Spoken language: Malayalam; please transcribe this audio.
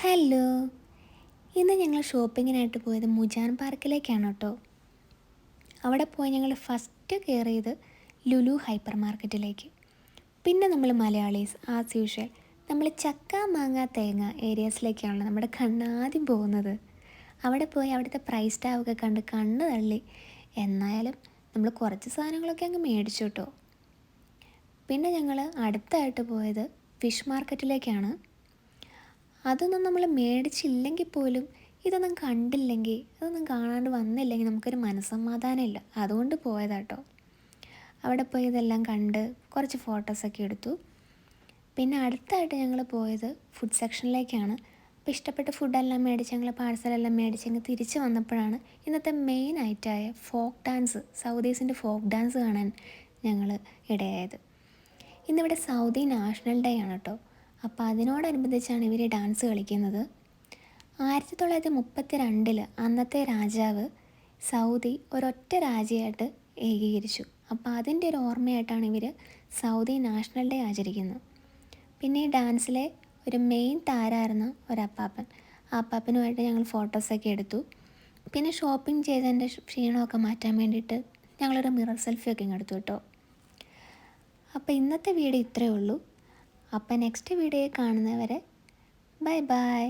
ഹലോ. ഇന്ന് ഞങ്ങൾ ഷോപ്പിങ്ങിനായിട്ട് പോയത് മുജാൻ പാർക്കിലേക്കാണ് കേട്ടോ. അവിടെ പോയി ഞങ്ങൾ ഫസ്റ്റ് കയറിയത് ലുലു ഹൈപ്പർ മാർക്കറ്റിലേക്ക്. പിന്നെ നമ്മൾ മലയാളീസ് ആസ് യൂഷ്വൽ നമ്മൾ ചക്ക മാങ്ങ തേങ്ങ ഏരിയാസിലേക്കാണല്ലോ നമ്മുടെ കണ്ണാദ്യം പോകുന്നത്. അവിടെ പോയി അവിടുത്തെ പ്രൈസ് ടാവൊക്കെ കണ്ട് കണ്ണ് തള്ളി. എന്നായാലും നമ്മൾ കുറച്ച് സാധനങ്ങളൊക്കെ അങ്ങ് മേടിച്ചു കേട്ടോ. പിന്നെ ഞങ്ങൾ അടുത്തായിട്ട് പോയത് ഫിഷ് മാർക്കറ്റിലേക്കാണ് അതൊന്നും നമ്മൾ മേടിച്ചില്ലെങ്കിൽ പോലും ഇതൊന്നും കണ്ടില്ലെങ്കിൽ ഇതൊന്നും കാണാണ്ട് വന്നില്ലെങ്കിൽ നമുക്കൊരു മനസ്സമാധാനമില്ല. അതുകൊണ്ട് പോയതാട്ടോ. അവിടെ പോയി ഇതെല്ലാം കണ്ട് കുറച്ച് ഫോട്ടോസൊക്കെ എടുത്തു. പിന്നെ അടുത്തായിട്ട് ഞങ്ങൾ പോയത് ഫുഡ് സെക്ഷനിലേക്കാണ് അപ്പോൾ ഇഷ്ടപ്പെട്ട ഫുഡെല്ലാം മേടിച്ച് ഞങ്ങൾ പാഴ്സലെല്ലാം മേടിച്ച് ഞങ്ങൾ തിരിച്ച് വന്നപ്പോഴാണ് ഇന്നത്തെ മെയിൻ ആയിട്ടായ ഫോക്ക് ഡാൻസ് സൗദീസിന്റെ ഫോക്ക് ഡാൻസ് കാണാൻ ഞങ്ങൾ ഇടയായത്. ഇന്നിവിടെ സൗദി നാഷണൽ ഡേ ആണ് കേട്ടോ. അപ്പോൾ അതിനോടനുബന്ധിച്ചാണ് ഇവർ ഡാൻസ് കളിക്കുന്നത്. ആയിരത്തി തൊള്ളായിരത്തി മുപ്പത്തി രണ്ടിൽ അന്നത്തെ രാജാവ് സൗദി ഒരൊറ്റ രാജ്യമായിട്ട് ഏകീകരിച്ചു. അപ്പോൾ അതിന്റെ ഒരു ഓർമ്മയായിട്ടാണ് ഇവർ സൗദി നാഷണൽ ഡേ ആചരിക്കുന്നത്. പിന്നെ ഈ ഡാൻസിലെ ഒരു മെയിൻ താരമായിരുന്ന ഒരപ്പാപ്പൻ. ആ അപ്പാപ്പനുമായിട്ട് ഞങ്ങൾ ഫോട്ടോസൊക്കെ എടുത്തു. പിന്നെ ഷോപ്പിംഗ് ചെയ്തതിന്റെ ക്ഷീണമൊക്കെ മാറ്റാൻ വേണ്ടിയിട്ട് ഞങ്ങളൊരു മിറർ സെൽഫിയൊക്കെ ഇങ്ങെടുത്തു കേട്ടോ. അപ്പോൾ ഇന്നത്തെ വീഡിയോ ഇത്രയേ ഉള്ളൂ. അപ്പോൾ നെക്സ്റ്റ് വീഡിയോ കാണുന്നവരെ ബൈ ബൈ